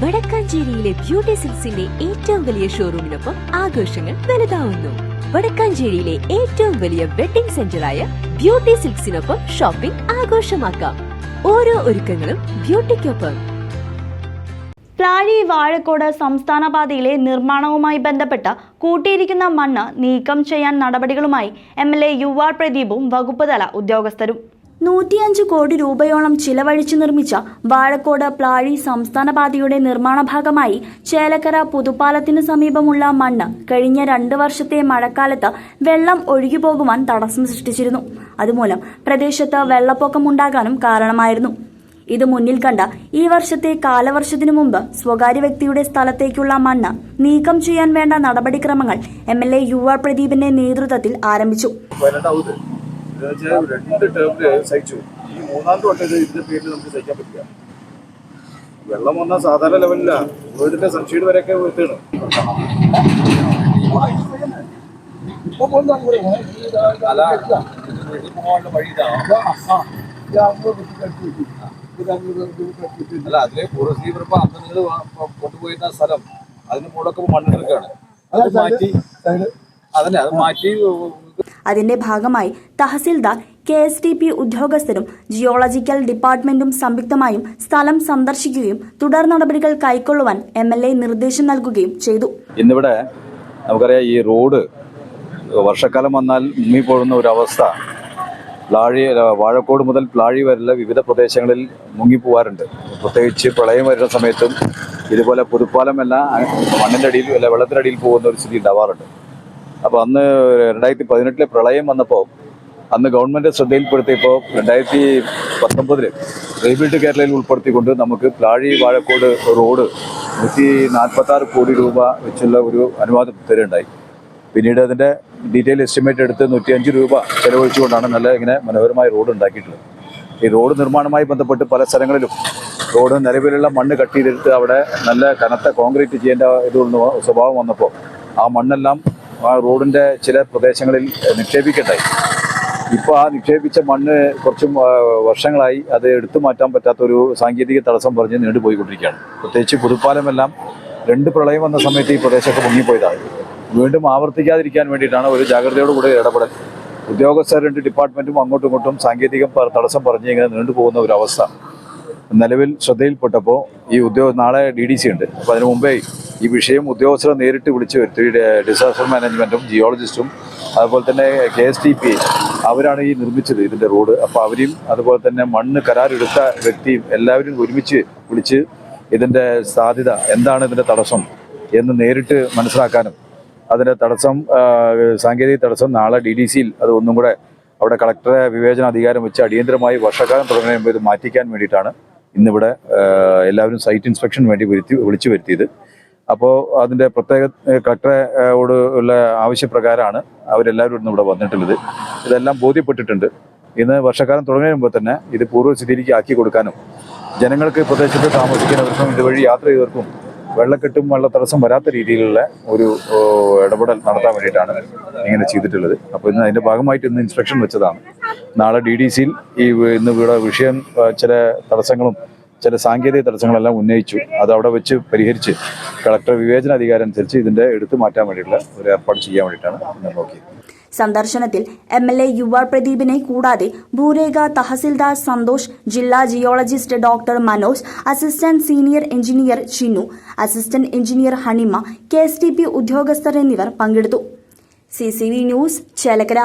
വടക്കാഞ്ചേരിയിലെ beauty സിൽസിന്റെ ഏറ്റവും വലിയ ഷോറൂമിനൊപ്പം ആഘോഷങ്ങൾ വലുതാവുന്നു. വടക്കാഞ്ചേരിയിലെ ഏറ്റവും വലിയ വെഡിംഗ് സെന്ററായ ബ്യൂട്ടി സിൽക്സിനൊപ്പം ഷോപ്പിംഗ് ആഘോഷമാക്കാം. ഓരോ ഒരുക്കങ്ങളും ബ്യൂട്ടിക്കൊപ്പം. പ്ലാഴി വാഴക്കോട് സംസ്ഥാന പാതയിലെ നിർമ്മാണവുമായി ബന്ധപ്പെട്ട കൂട്ടിയിരിക്കുന്ന മണ്ണ് നീക്കം ചെയ്യാൻ നടപടികളുമായി M L A U R പ്രദീപും വകുപ്പ് തല ഉദ്യോഗസ്ഥരും. നൂറ്റിയഞ്ച് കോടി രൂപയോളം ചിലവഴിച്ച് നിർമ്മിച്ച വാഴക്കോട് പ്ലാഴി സംസ്ഥാന പാതയുടെ നിർമ്മാണ ഭാഗമായി ചേലക്കര പുതുപ്പാലത്തിന് സമീപമുള്ള മണ്ണ് കഴിഞ്ഞ രണ്ട് വർഷത്തെ മഴക്കാലത്ത് വെള്ളം ഒഴുകിപ്പോകുവാൻ തടസ്സം സൃഷ്ടിച്ചിരുന്നു. അതുമൂലം പ്രദേശത്ത് വെള്ളപ്പൊക്കമുണ്ടാകാനും കാരണമായിരുന്നു. ഇത് മുന്നിൽ കണ്ട ഈ വർഷത്തെ കാലവർഷത്തിനു മുമ്പ് സ്വകാര്യ വ്യക്തിയുടെ സ്ഥലത്തേക്കുള്ള മണ്ണ് നീക്കം ചെയ്യാൻ വേണ്ട നടപടിക്രമങ്ങൾ M L A U R പ്രദീപിന്റെ നേതൃത്വത്തിൽ ആരംഭിച്ചു. രണ്ട് ടേമിൽ സഹിച്ചു. ഈ മൂന്നാമത്തെ വട്ടം ഇതിന്റെ പേരിൽ നമുക്ക് സഹിക്കാൻ പറ്റില്ല. വെള്ളം വന്നാൽ സാധാരണ ലെവലില്ല വീടിന്റെ സൺഷീഡ് വരെയൊക്കെ വീട്ടാണ് അല്ല. അതിലെ പൂർവസ്ഥീവർ ഇപ്പൊ അന്ന് നിങ്ങൾ കൊണ്ടുപോയിരുന്ന സ്ഥലം. അതിന് മുകളൊക്കെ മണ്ണെടുക്കുകയാണ് അത് മാറ്റി അതന്നെ അത് മാറ്റി അതിന്റെ ഭാഗമായി തഹസിൽദാർ കെ എസ് ടി പി ഉദ്യോഗസ്ഥരും ജിയോളജിക്കൽ ഡിപ്പാർട്ട്മെന്റും സംയുക്തമായും സ്ഥലം സന്ദർശിക്കുകയും തുടർ നടപടികൾ കൈക്കൊള്ളുവാൻ എം എൽ എ നിർദ്ദേശം നൽകുകയും ചെയ്തു. ഇന്നിവിടെ നമുക്കറിയാം ഈ റോഡ് വർഷക്കാലം വന്നാൽ മുങ്ങി പോകുന്ന ഒരു അവസ്ഥ. പ്ലാഴി വാഴക്കോട് മുതൽ പ്ലാഴി വരെയുള്ള വിവിധ പ്രദേശങ്ങളിൽ മുങ്ങിപ്പോവാറുണ്ട് പ്രത്യേകിച്ച് പ്രളയം വരുന്ന സമയത്തും ഇതുപോലെ പുതുപ്പാലമല്ല മണ്ണിന്റെ അടിയിൽ അല്ല വെള്ളത്തിന്റെ അടിയിൽ പോകുന്ന ഒരു സ്ഥിതി ഉണ്ടാവാറുണ്ട്. അപ്പോൾ അന്ന് രണ്ടായിരത്തി പതിനെട്ടിലെ പ്രളയം വന്നപ്പോൾ അന്ന് ഗവൺമെന്റ് ശ്രദ്ധയിൽപ്പെടുത്തിയപ്പോൾ രണ്ടായിരത്തി പത്തൊമ്പതിൽ റീബിൽഡ് കേരളയിൽ ഉൾപ്പെടുത്തിക്കൊണ്ട് നമുക്ക് പ്ലാഴി വാഴക്കോട് റോഡ് നൂറ്റി നാൽപ്പത്താറ് കോടി രൂപ വെച്ചുള്ള ഒരു അനുവാദം തരുണ്ടായി പിന്നീട് അതിന്റെ ഡീറ്റെയിൽ എസ്റ്റിമേറ്റ് എടുത്ത് നൂറ്റിയഞ്ച് രൂപ ചെലവഴിച്ചുകൊണ്ടാണ് നല്ല ഇങ്ങനെ മനോഹരമായ റോഡ് ഉണ്ടാക്കിയിട്ടുള്ളത്. ഈ റോഡ് നിർമ്മാണവുമായി ബന്ധപ്പെട്ട് പല സ്ഥലങ്ങളിലും റോഡ് നിലവിലുള്ള മണ്ണ് കട്ട് ചെയ്തെടുത്ത് അവിടെ നല്ല കനത്ത കോൺക്രീറ്റ് ചെയ്യേണ്ട ഇതുകൊണ്ട് സ്വഭാവം വന്നപ്പോൾ ആ മണ്ണെല്ലാം ആ റോഡിന്റെ ചില പ്രദേശങ്ങളിൽ നിക്ഷേപിക്കട്ടെ ഇപ്പോൾ ആ നിക്ഷേപിച്ച മണ്ണ് കുറച്ചും വർഷങ്ങളായി അത് എടുത്തു മാറ്റാൻ പറ്റാത്തൊരു സാങ്കേതിക തടസ്സം പറഞ്ഞ് നീണ്ടുപോയിക്കൊണ്ടിരിക്കുകയാണ് പ്രത്യേകിച്ച് പുതുപ്പാലമെല്ലാം രണ്ട് പ്രളയം വന്ന സമയത്ത് ഈ പ്രദേശമൊക്കെ മുങ്ങിപ്പോയതാണ്. വീണ്ടും ആവർത്തിക്കാതിരിക്കാൻ വേണ്ടിയിട്ടാണ് ഒരു ജാഗ്രതയോടുകൂടി ഇടപെടൽ. ഉദ്യോഗസ്ഥർ രണ്ട് ഡിപ്പാർട്ട്മെന്റും അങ്ങോട്ടും ഇങ്ങോട്ടും സാങ്കേതിക തടസ്സം പറഞ്ഞ് ഇങ്ങനെ നീണ്ടുപോകുന്ന ഒരു നിലവിൽ ശ്രദ്ധയിൽപ്പെട്ടപ്പോൾ ഈ ഉദ്യോഗ നാളെ ഡി ഡി സി ഉണ്ട്. അപ്പോൾ അതിന് മുമ്പേ ഈ വിഷയം ഉദ്യോഗസ്ഥരെ നേരിട്ട് വിളിച്ചു വരുത്തി. ഡിസാസ്റ്റർ മാനേജ്മെന്റും ജിയോളജിസ്റ്റും അതുപോലെ തന്നെ കെ എസ് ടി പി അവരാണ് ഈ നിർമ്മിച്ചത് ഇതിന്റെ റോഡ്. അപ്പോൾ അവരെയും അതുപോലെ തന്നെ മണ്ണ് കരാറെടുത്ത വ്യക്തിയും എല്ലാവരും ഒരുമിച്ച് വിളിച്ച് ഇതിന്റെ സാധ്യത എന്താണ് ഇതിന്റെ തടസ്സം എന്ന് നേരിട്ട് മനസ്സിലാക്കാനും അതിന്റെ തടസ്സം സാങ്കേതിക തടസ്സം നാളെ ഡി ഡി സിയിൽ അത് ഒന്നും കൂടെ അവിടെ കളക്ടറെ വിവേചന അധികാരം വെച്ച് അടിയന്തരമായി വർഷക്കാലം തുടങ്ങുമ്പോൾ ഇത് മാറ്റിക്കാൻ വേണ്ടിയിട്ടാണ് ഇന്നിവിടെ എല്ലാവരും സൈറ്റ് ഇൻസ്പെക്ഷൻ വേണ്ടി വരുത്തി വിളിച്ചു വരുത്തിയത്. അപ്പോൾ അതിന്റെ പ്രത്യേക ഓട് ഉള്ള ആവശ്യപ്രകാരമാണ് അവരെല്ലാവരും ഇന്ന് ഇവിടെ വന്നിട്ടുള്ളത്. ഇതെല്ലാം ബോധ്യപ്പെട്ടിട്ടുണ്ട്. ഇന്ന് വർഷക്കാലം തുടങ്ങി മുമ്പ് തന്നെ ഇത് പൂർവസ്ഥിതിയിലേക്ക് ആക്കി കൊടുക്കാനും ജനങ്ങൾക്ക് പ്രദേശത്ത് താമസിക്കുന്നവർക്കും ഇതുവഴി യാത്ര ചെയ്തവർക്കും വെള്ളക്കെട്ടും വെള്ള തടസ്സം വരാത്ത രീതിയിലുള്ള ഒരു ഇടപെടൽ നടത്താൻ വേണ്ടിയിട്ടാണ് ഇങ്ങനെ ചെയ്തിട്ടുള്ളത്. അപ്പോൾ ഇന്ന് അതിന്റെ ഭാഗമായിട്ട് ഇന്ന് ഇൻസ്പെക്ഷൻ വെച്ചതാണ്. നാളെ ഡി ഡി സിയിൽ ഈ ഇന്ന് ഇവിടെ വിഷയം ചില തടസ്സങ്ങളും ചില സാങ്കേതിക തടസ്സങ്ങളെല്ലാം ഉന്നയിച്ചു. അത് അവിടെ വെച്ച് പരിഹരിച്ച് കളക്ടർ വിവേചന അധികാരം അനുസരിച്ച് ഇതിന്റെ എടുത്തു മാറ്റാൻ വേണ്ടിയിട്ടുള്ള ഒരു ഏർപ്പാട് ചെയ്യാൻ വേണ്ടിയിട്ടാണ് നോക്കിയത്. സന്ദർശനത്തിൽ M L A U R പ്രദീപിനെ കൂടാതെ ഭൂരേഖ തഹസിൽദാർ സന്തോഷ് ജില്ലാ geologist doctor Manoj assistant senior engineer Chinnu assistant engineer Hanima K S T P ഉദ്യോഗസ്ഥർ എന്നിവർ പങ്കെടുത്തു. C C V news Chelakkara.